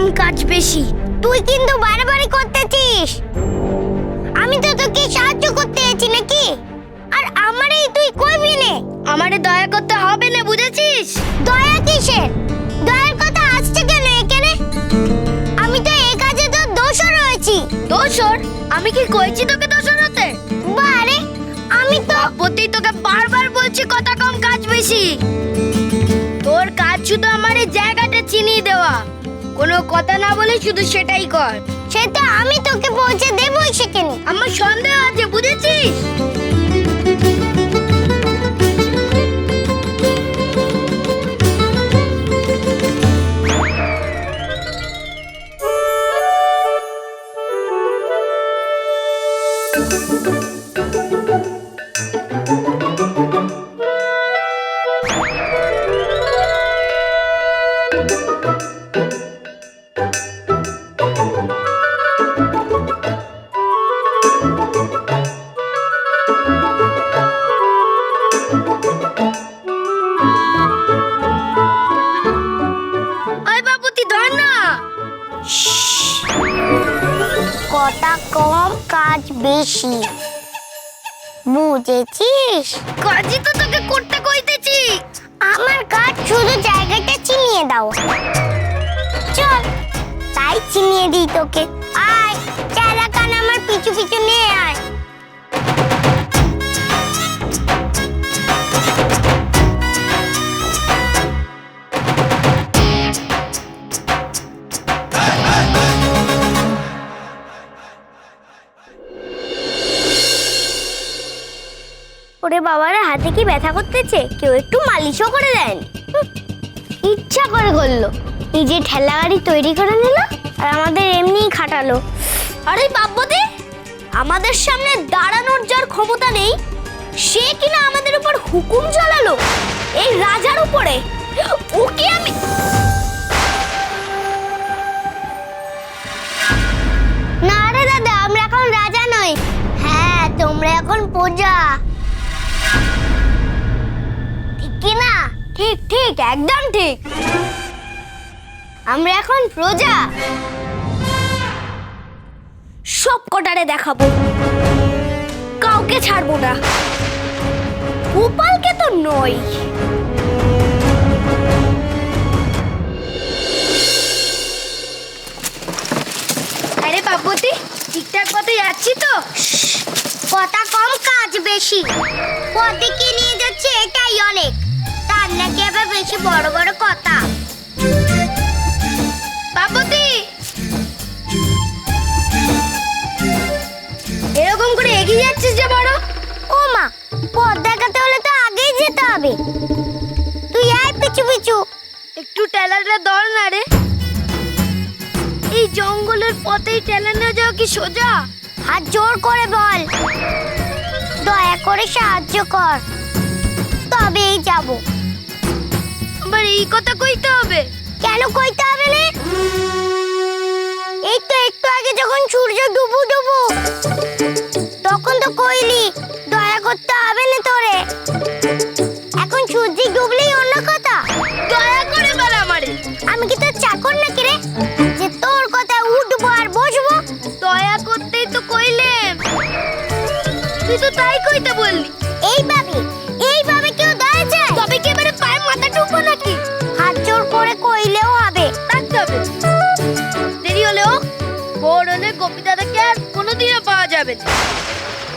কম কাজ বেশি। তুই কিন্তু বারবারই করতেছিস। আমি তো তোকে সাহায্য করতে এসেছি নাকি? আর আমারই তুই কইবি নে। আমারে দয়া করতে হবে না বুঝেছিস? দয়া কিসের? দয়ার কথা আসছে কেন এখানে? আমি তো এই কাজে তো দোষও রয়েছি। দোসর আমি কি কইছি তোকে দোসর হতে? বারে আমি তো আপত্তি তোকে বারবার বলছি কথা কম কাজ বেশি। তোর কাজ শুধু আমার এই জায়গাটা চিনিয়ে দেওয়া। কোনো কথা না বলে শুধু সেটাই কর। সেটা আমি তোকে পৌঁছে দেবই সেখানে। আমার সন্দেহ আছে, বুঝেছিস? না। কথা কম কাজ বেশি। বুঝেছিস? কাজই তো তোকে করতে কইতেছি। আমার কাজ শুধু জায়গাটা চিনিয়ে দাও। চল তাই চিনিয়ে দিই তোকে। আয় চারা কান আমার পিছু পিছু নিয়ে আয়। ওরে বাবারা, হাতে কি ব্যথা করতেছে? কেউ একটু মালিশও করে দেন। ইচ্ছা করে করল। নিজে ঠেলা গাড়ি তৈরি করে নিল আর আমাদের এমনিই খাটালো। আরে বাব্যদি আমাদের সামনে দাঁড়ানোর যার ক্ষমতা নেই, সে কিনা আমাদের উপর হুকুম চালালো এই রাজার উপরে। ওকে আমি না রে দাদা, আমরা এখন রাজা নই। হ্যাঁ তোমরা এখন প্রজা। ঠিক ঠিক, একদম ঠিক। আমরা এখন প্রজা। সব কটারে দেখাবো। কাউকে ছাড়বো না। গোপালকে তো নয়। আরে বাবুতি ঠিকঠাক পথে যাচ্ছি তো? কথা কম কাজ বেশি। পথে কি নিয়ে যাচ্ছে এটাই অনেক। তার নাকি আবার বেশি বড় বড় কথা? বাবুতি এরকম করে এগিয়ে যাচ্ছিস যে বড়? ও মা পথ দেখাতে হলে তো আগেই যেতে হবে। তুই আয় পিছু পিছু। একটু টেলারটা দর না রে। এই জঙ্গলের পথেই টেলা না যাওয়া কি সোজা? হাত জোর করে বল। দয়া করে সাহায্য কর। তবেই যাব। আবার এই কথা কইতে হবে। কেন কইতে হবে না? এই তো একটু আগে যখন সূর্য ডুবু ডুবু তখন তো কইলি দয়া করতে হবে না তোরে। এখন সূর্য ডুবলেই অন্য কথা। দয়া করে বল আমারে। আমি কি তোর চাকর নাকি রে? যে তোর কথা উঠবো আর বসবো? দয়া করতেই তো কইলে। তুই তো তাই কইতে বললি। কোনোদিনও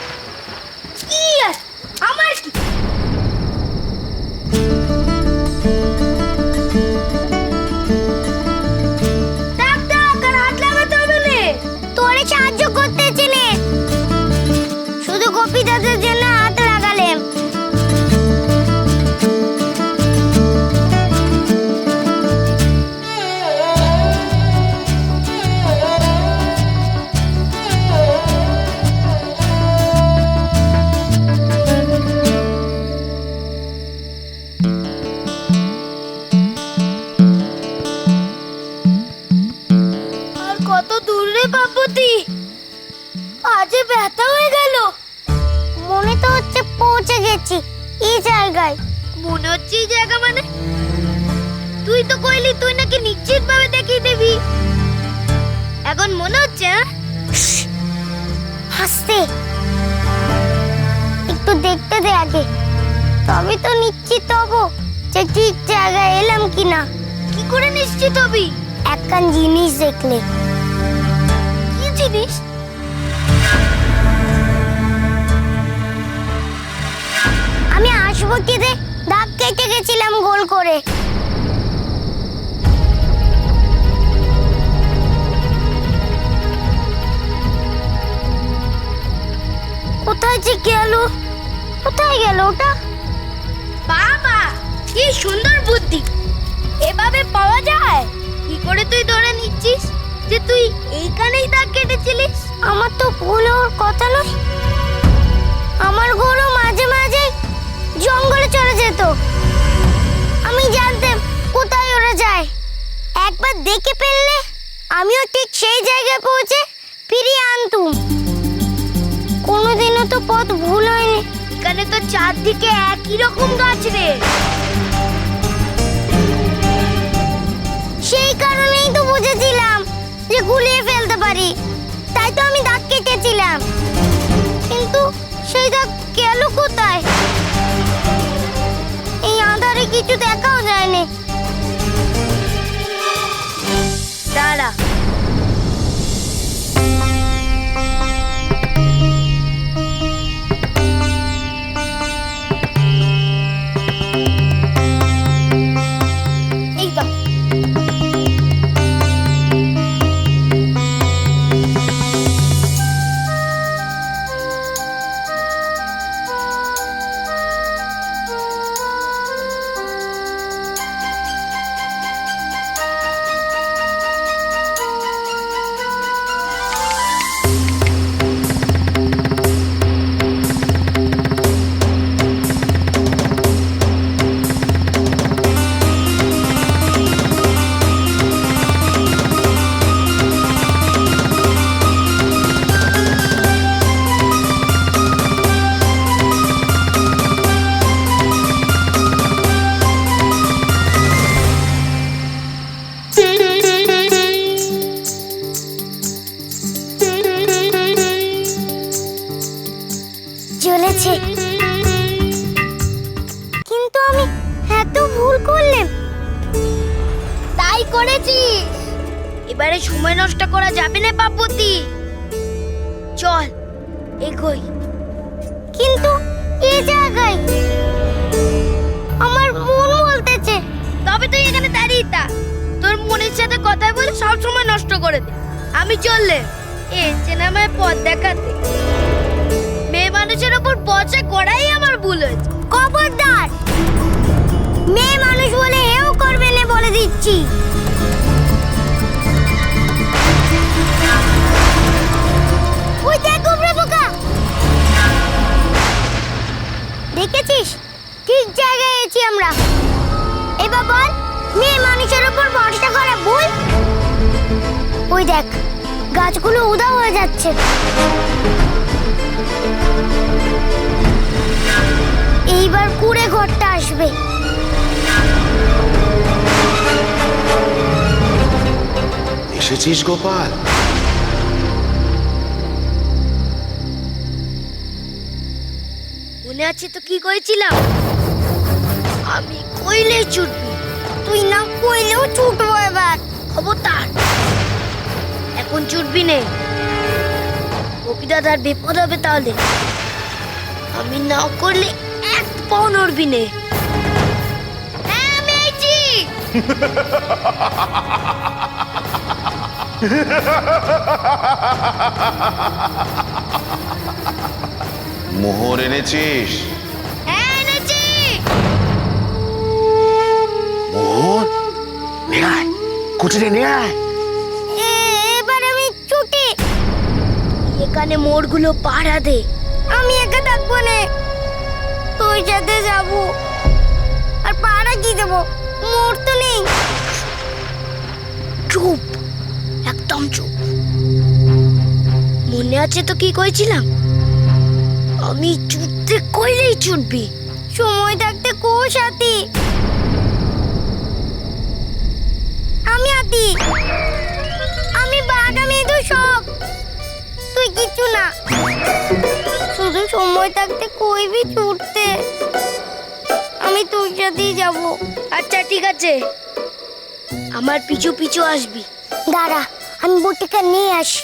আজে ব্যথা হয়ে গেল। মনে তো হচ্ছে পৌঁছে গেছি এই জায়গায়। মনে হচ্ছে এই জায়গা মানে? তুই তো কইলি তুই নাকি নিশ্চিত ভাবে দেখিয়ে দিবি। এখন মনে হচ্ছে হ্যাঁ? হাসতে। একটু দেখতে দে আগে। তবে তো নিশ্চিত হব যে ঠিক জায়গায় এলাম কিনা। কি করে নিশ্চিত হবি? একখান জিনিস দেখলে। কি জিনিস? কি দাগ কেটে গেছিলাম গোল করে। কোথায় যে গেল? কোথায় গেল ওটা? বাবা কি সুন্দর বুদ্ধি। এভাবে পাওয়া যায়? কি করে তুই ধরে নিচ্ছিস যে তুই এইখানেই দাগ কেটেছিলিস? আমার তো ভুল কথা নয়। আমার গরু দেখে ফেললে আমিও ঠিক সেই জায়গায় পৌঁছে ফিরিয়ে আনতুম। কোনোদিনও তো পথ ভুল হয়নি। এখানে তো চারদিকে একই রকম গাছ রে। সেই কারণেই তো বুঝেছিলাম যে গুলিয়ে ফেলতে পারি। তাই তো আমি দাগ কেটেছিলাম। কিন্তু সেই দাগ গেল কোথায়? এই আধারে কিছু দেখাও যায়নি। করেছিস? এবারে সময় নষ্ট করা যাবে না বাপতি। চল, এগোই। কিন্তু এই জায়গায় আমার মন বলতেছে। তবে তুই এখানে দাঁড়িয়ে থাক। তোর মনের সাথে কথা বলে সব সময় নষ্ট করে দে। আমি চললে এসছে না আমায় পথ দেখাতে। মেয়ে মানুষের ওপর বচা করাই আমার ভুল হয়েছে। খবরদার! মেয়ে মানুষ বলে এও করবে না বলে দিচ্ছি। ওই দেখ গোবরা পোকা দেখেছিস? ঠিক জায়গায় এসেছি আমরা। এবার বল, মেয়ে মানুষের উপর ভরসা করা ভুল? ওই দেখ, গাছগুলো উদাও হয়ে যাচ্ছে। এইবার কুড়ে ঘরটা আসবে। এসেছিস গোপাল? মনে আছে তো কি করেছিলাম? আমি কইলে ছুটবি, তুই না কইলেও ছুটবো এবার, খবরদার। এখন ছুটবি নে। দাদার বিপদ হবে তাহলে। আমি না করলে এক পাও নড়বি নে। হ্যাঁ আইছি। মোহর এনেছিস? হ্যাঁ মোহর? নিয়ে আয় নিয়ে আয় এবার আমি ছুটি। এখানে মোড়গুলো পাড়া দে। আমি একা থাকব না। তুই সাথে যাব। আর পাড়া কি দেবো? মোর তো নেই। চুপ একদম চুপ। মনে আছে তো কি কইছিলাম? আমি ছুটতে কইলেই ছুটবি সময় থাকতে কো সাথী। আমি আতি। আমি বাঘ আমি তো সব। তুই কিছু না। শুধু সময় থাকতে কইবি ছুটতে আমি তোর সাথেই যাব। আচ্ছা ঠিক আছে। আমার পিছু পিছু আসবি। দাঁড়া আমি বটিকা নিয়ে আসি।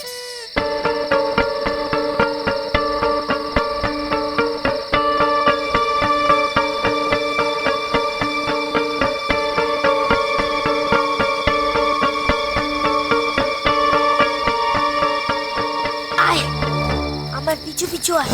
আমার পিছু পিছু